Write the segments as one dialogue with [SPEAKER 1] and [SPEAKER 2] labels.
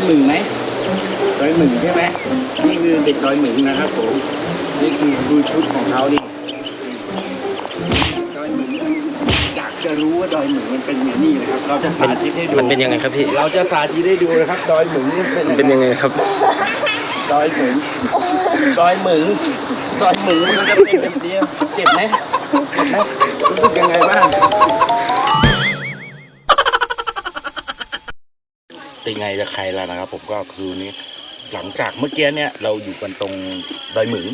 [SPEAKER 1] อยหมึงไหมดอยหมึงใช่ไหมนี่คือเด็กดอยหมึงนะครับผมนี่คือดูชุดของเขาดิดอยหมึงอยากจะรู้ว่าดอยหมึงมันเป็นอย่างนี้นะครับ เราจะสาธิตให้ดู
[SPEAKER 2] มันเป็นยังไงครับพี่
[SPEAKER 1] เราจะสาธิตให้ดูนะครับ ดอยหมึงนี่เป็น
[SPEAKER 2] มันเป็นยังไงครับ
[SPEAKER 1] ดอยหมึงดอยหมึงดอยหมึงมันจะเป็นแบบนี้เจ็บไหมเจ็บไหมรู้สึกยังไงบ้าง
[SPEAKER 3] เป็นไงจะใครแล้วนะครับ ผมก็คือนี้ หลังจากเมื่อกี้เนี่ยเราอยู่กันตรงดอยหมึง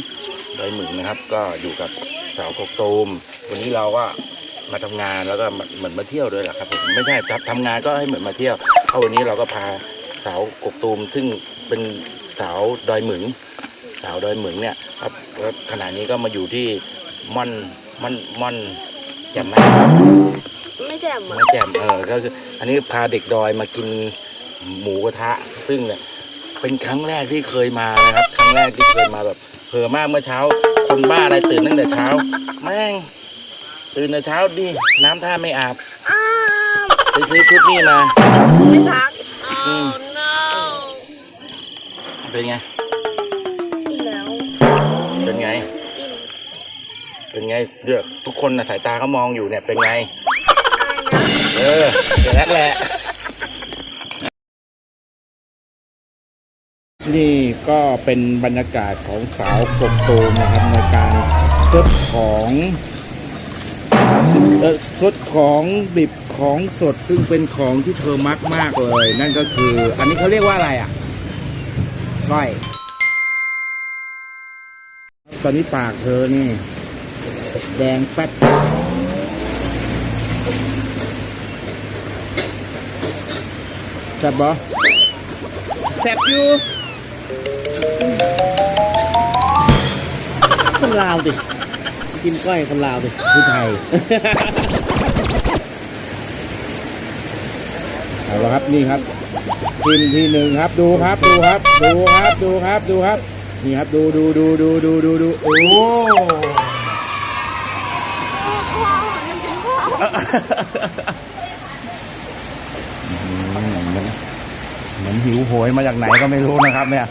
[SPEAKER 3] ดอยหมึงนะครับ ก็อยู่กับสาวกกตูมวันนี้เราก็มาทำงานแล้วก็เหมือนมาเที่ยวด้วยแหละครับผมไม่ใช่ทำทำงานก็ให้เหมือนมาเที่ยวเพราะวันนี้เราก็พาสาวกกตูมซึ่งเป็นสาวดอยหมึงสาวดอยหมึงเนี่ยครับแล้วขณะนี้ก็มาอยู่ที่ม่อนม่อนม่อนจำไหม
[SPEAKER 4] ไม่แจ่มอะ
[SPEAKER 3] ไม่แจ่มเออก็คืออันนี้พาเด็กดอยมากิน หมูกระทะ ซึ่งเนี่ยเป็นครั้งแรกที่เคยมานะครับ ครั้งแรกที่เคยมาแบบเผลอมากเมื่อเช้า คนบ้าอะไรตื่นตั้งแต่เช้า แม่ง ตื่นแต่เช้าดิน้ำท่าไม่อาบ
[SPEAKER 4] อ้าว
[SPEAKER 3] ไปซื้อชุดนี้มา
[SPEAKER 4] ไม่ซัก
[SPEAKER 3] อืมเป็นไง
[SPEAKER 4] อีกแล้ว
[SPEAKER 3] เป็นไง เป็นไงเลือกทุกคนนะสายตาเขามองอยู่เนี่ยเป็นไง เอออย่างนั้นแหละ นี่ก็เป็นบรรยากาศของสาวกบตูมนะครับในการซดของเอ่อซดของดิบของสดซึ่งเป็นของที่เธอมักมากเลย นั่นก็คือ อันนี้เขาเรียกว่าอะไรอะก้อยตอนนี้ปากเธอนี่ แดงแป๊ดแซ่บบ่
[SPEAKER 1] แสบอยู่
[SPEAKER 2] ลาวดิกินก้อยคนลาวดิ
[SPEAKER 3] ผู้ไทยเอาละครับนี่ครับทีมที่หนึ่งครับดูครับดูครับ ดูครับดูครับดูครับ นี่ครับดูดูดูดูดูดูดูโอ้เหมือนเหมือนหิวโหยมาจากไหนก็ไม่รู้นะครับเนี่ย